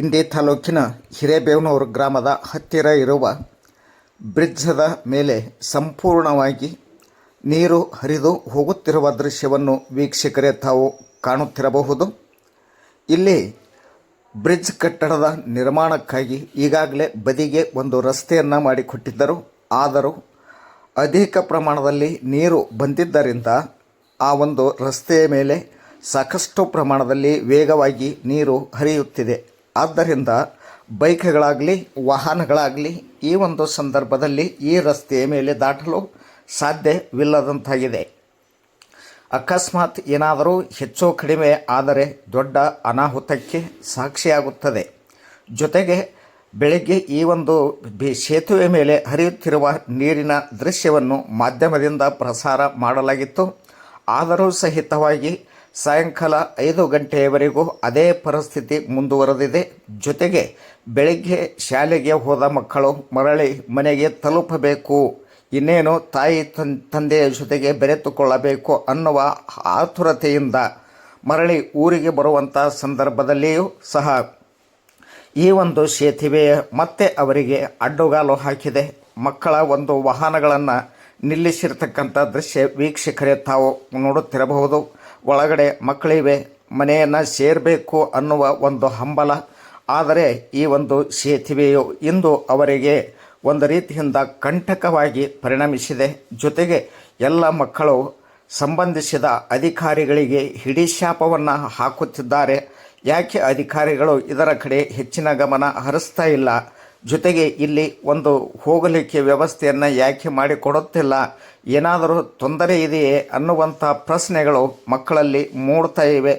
ಇಂಡಿ ತಾಲೂಕಿನ ಹಿರೇಬೇವನೂರು ಗ್ರಾಮದ ಹತ್ತಿರ ಇರುವ ಬ್ರಿಡ್ಜದ ಮೇಲೆ ಸಂಪೂರ್ಣವಾಗಿ ನೀರು ಹರಿದು ಹೋಗುತ್ತಿರುವ ದೃಶ್ಯವನ್ನು ವೀಕ್ಷಕರೇ ತಾವು ಕಾಣುತ್ತಿರಬಹುದು. ಇಲ್ಲಿ ಬ್ರಿಡ್ಜ್ ಕಟ್ಟಡದ ನಿರ್ಮಾಣಕ್ಕಾಗಿ ಈಗಾಗಲೇ ಬದಿಗೆ ಒಂದು ರಸ್ತೆಯನ್ನು ಮಾಡಿಕೊಟ್ಟಿದ್ದರು. ಆದರೂ ಅಧಿಕ ಪ್ರಮಾಣದಲ್ಲಿ ನೀರು ಬಂದಿದ್ದರಿಂದ ಆ ಒಂದು ರಸ್ತೆಯ ಮೇಲೆ ಸಾಕಷ್ಟು ಪ್ರಮಾಣದಲ್ಲಿ ವೇಗವಾಗಿ ನೀರು ಹರಿಯುತ್ತಿದೆ. ಆದ್ದರಿಂದ ಬೈಕ್ಗಳಾಗಲಿ, ವಾಹನಗಳಾಗಲಿ ಈ ಒಂದು ಸಂದರ್ಭದಲ್ಲಿ ಈ ರಸ್ತೆಯ ಮೇಲೆ ದಾಟಲು ಸಾಧ್ಯವಿಲ್ಲದಂತಾಗಿದೆ. ಅಕಸ್ಮಾತ್ ಏನಾದರೂ ಹೆಚ್ಚು ಕಡಿಮೆ ಆದರೆ ದೊಡ್ಡ ಅನಾಹುತಕ್ಕೆ ಸಾಕ್ಷಿಯಾಗುತ್ತದೆ. ಜೊತೆಗೆ ಬೆಳಗ್ಗೆ ಈ ಒಂದು ಬಿ ಸೇತುವೆ ಮೇಲೆ ಹರಿಯುತ್ತಿರುವ ನೀರಿನ ದೃಶ್ಯವನ್ನು ಮಾಧ್ಯಮದಿಂದ ಪ್ರಸಾರ ಮಾಡಲಾಗಿತ್ತು. ಆದರೂ ಸಹಿತವಾಗಿ ಸಾಯಂಕಾಲ ಐದು ಗಂಟೆಯವರೆಗೂ ಅದೇ ಪರಿಸ್ಥಿತಿ ಮುಂದುವರೆದಿದೆ. ಜೊತೆಗೆ ಬೆಳಗ್ಗೆ ಶಾಲೆಗೆ ಹೋದ ಮಕ್ಕಳು ಮರಳಿ ಮನೆಗೆ ತಲುಪಬೇಕು. ಇನ್ನೇನು ತಾಯಿ ತನ್, ತಂದೆಯ ಜೊತೆಗೆ ಬೆರೆತುಕೊಳ್ಳಬೇಕು ಅನ್ನುವ ಆತುರತೆಯಿಂದ ಮರಳಿ ಊರಿಗೆ ಬರುವಂಥ ಸಂದರ್ಭದಲ್ಲಿಯೂ ಸಹ ಈ ಒಂದು ಸೇತುವೆ ಮತ್ತೆ ಅವರಿಗೆ ಅಡ್ಡುಗಾಲು ಹಾಕಿದೆ. ಮಕ್ಕಳ ಒಂದು ವಾಹನಗಳನ್ನು ನಿಲ್ಲಿಸಿರ್ತಕ್ಕಂಥ ದೃಶ್ಯ ವೀಕ್ಷಕರೇ ತಾವು ನೋಡುತ್ತಿರಬಹುದು. ಒಳಗಡೆ ಮಕ್ಕಳಿವೆ, ಮನೆಯನ್ನು ಸೇರಬೇಕು ಅನ್ನುವ ಒಂದು ಹಂಬಲ. ಆದರೆ ಈ ಒಂದು ಸೇತುವೆಯು ಇಂದು ಅವರಿಗೆ ಒಂದು ರೀತಿಯಿಂದ ಕಂಟಕವಾಗಿ ಪರಿಣಮಿಸಿದೆ. ಜೊತೆಗೆ ಎಲ್ಲ ಮಕ್ಕಳು ಸಂಬಂಧಿಸಿದ ಅಧಿಕಾರಿಗಳಿಗೆ ಹಿಡಿಶಾಪವನ್ನು ಹಾಕುತ್ತಿದ್ದಾರೆ. ಯಾಕೆ ಅಧಿಕಾರಿಗಳು ಇದರ ಕಡೆ ಹೆಚ್ಚಿನ ಗಮನ ಹರಿಸ್ತಾ ಇಲ್ಲ? ಜೊತೆಗೆ ಇಲ್ಲಿ ಒಂದು ಹೋಗಲಿಕ್ಕೆ ವ್ಯವಸ್ಥೆಯನ್ನು ಯಾಕೆ ಮಾಡಿಕೊಡುತ್ತಿಲ್ಲ, ಏನಾದರೂ ತೊಂದರೆ ಇದೆಯೇ ಅನ್ನುವಂಥ ಪ್ರಶ್ನೆಗಳು ಮಕ್ಕಳಲ್ಲಿ ಮೂಡ್ತಾ ಇವೆ.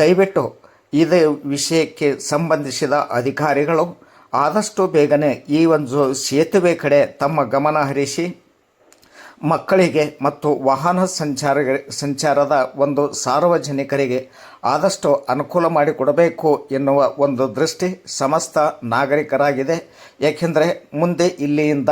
ದಯವಿಟ್ಟು ಇದೇ ವಿಷಯಕ್ಕೆ ಸಂಬಂಧಿಸಿದ ಅಧಿಕಾರಿಗಳು ಆದಷ್ಟು ಬೇಗನೆ ಈ ಒಂದು ಸೇತುವೆ ಕಡೆ ತಮ್ಮ ಗಮನ ಹರಿಸಿ ಮಕ್ಕಳಿಗೆ ಮತ್ತು ವಾಹನ ಸಂಚಾರ ಸಂಚಾರದ ಒಂದು ಸಾರ್ವಜನಿಕರಿಗೆ ಆದಷ್ಟು ಅನುಕೂಲ ಮಾಡಿಕೊಡಬೇಕು ಎನ್ನುವ ಒಂದು ದೃಷ್ಟಿ ಸಮಸ್ತ ನಾಗರಿಕರಾಗಿದೆ. ಏಕೆಂದರೆ ಮುಂದೆ ಇಲ್ಲಿಯಿಂದ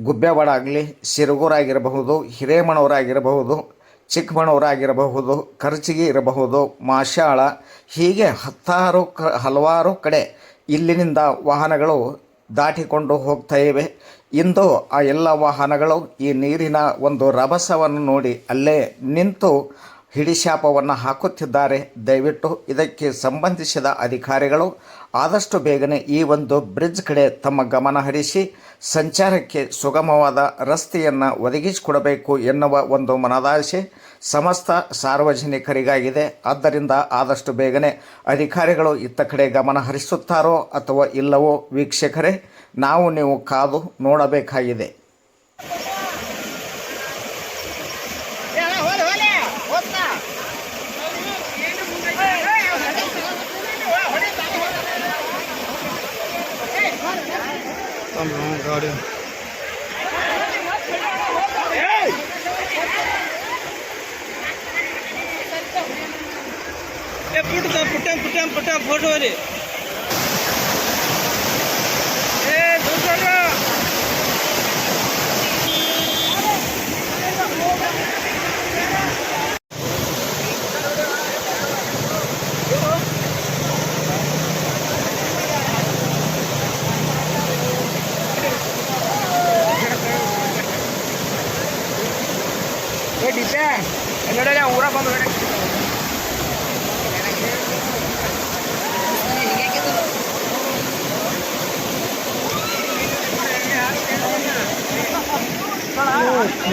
ಗುಬ್ಬೆವಾಡಾಗಲಿ ಸಿರುಗೂರಾಗಿರಬಹುದು ಹಿರೇಮಣವರಾಗಿರಬಹುದು ಚಿಕ್ಕಮಣವರಾಗಿರಬಹುದು ಕರ್ಜಿಗಿ ಇರಬಹುದು ಮಾಶಾಳ ಹೀಗೆ ಹತ್ತಾರು ಕ ಹಲವಾರು ಕಡೆ ಇಲ್ಲಿನಿಂದ ವಾಹನಗಳು ದಾಟಿಕೊಂಡು ಹೋಗ್ತಾ ಇವೆ. ಇಂದು ಆ ಎಲ್ಲ ವಾಹನಗಳು ಈ ನೀರಿನ ಒಂದು ರಭಸವನ್ನು ನೋಡಿ ಅಲ್ಲೇ ನಿಂತು ಹಿಡಿಶಾಪವನ್ನು ಹಾಕುತ್ತಿದ್ದಾರೆ. ದಯವಿಟ್ಟು ಇದಕ್ಕೆ ಸಂಬಂಧಿಸಿದ ಅಧಿಕಾರಿಗಳು ಆದಷ್ಟು ಬೇಗನೆ ಈ ಒಂದು ಬ್ರಿಡ್ಜ್ ಕಡೆ ತಮ್ಮ ಗಮನ ಹರಿಸಿ ಸಂಚಾರಕ್ಕೆ ಸುಗಮವಾದ ರಸ್ತೆಯನ್ನು ಒದಗಿಸಿಕೊಡಬೇಕು ಎನ್ನುವ ಒಂದು ಮನದಾಸೆ ಸಮಸ್ತ ಸಾರ್ವಜನಿಕರಿಗಾಗಿದೆ. ಆದ್ದರಿಂದ ಆದಷ್ಟು ಬೇಗನೆ ಅಧಿಕಾರಿಗಳು ಇತ್ತ ಕಡೆ ಗಮನ ಹರಿಸುತ್ತಾರೋ ಅಥವಾ ಇಲ್ಲವೋ ವೀಕ್ಷಕರೇ, ನಾವು ನೀವು ಕಾದು ನೋಡಬೇಕಾಗಿದೆ. ஆமாம் காடு புட்டு புட்டேன் புட்டேன் புட்டேன் போட்டு வரு ഇതേ എന്നോട് ഞാൻ ഊറ പോകുന്നു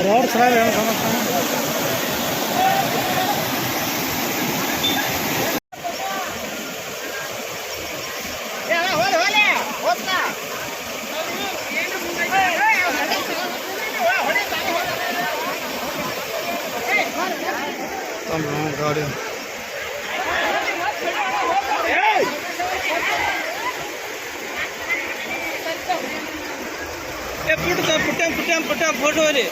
रोड खराब है गाड़ियों पुट पुटे पुटे पुटे फ़ोटो रे।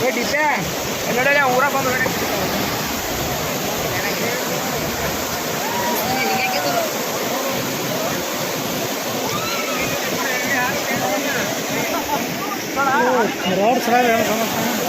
ಏ ಡಿಪೆ ನೋಡಲ್ಲ ಊರ ಬಂದು ರೋಡ್ ಸಲ ಏನು ಸಮಸ್ಯೆ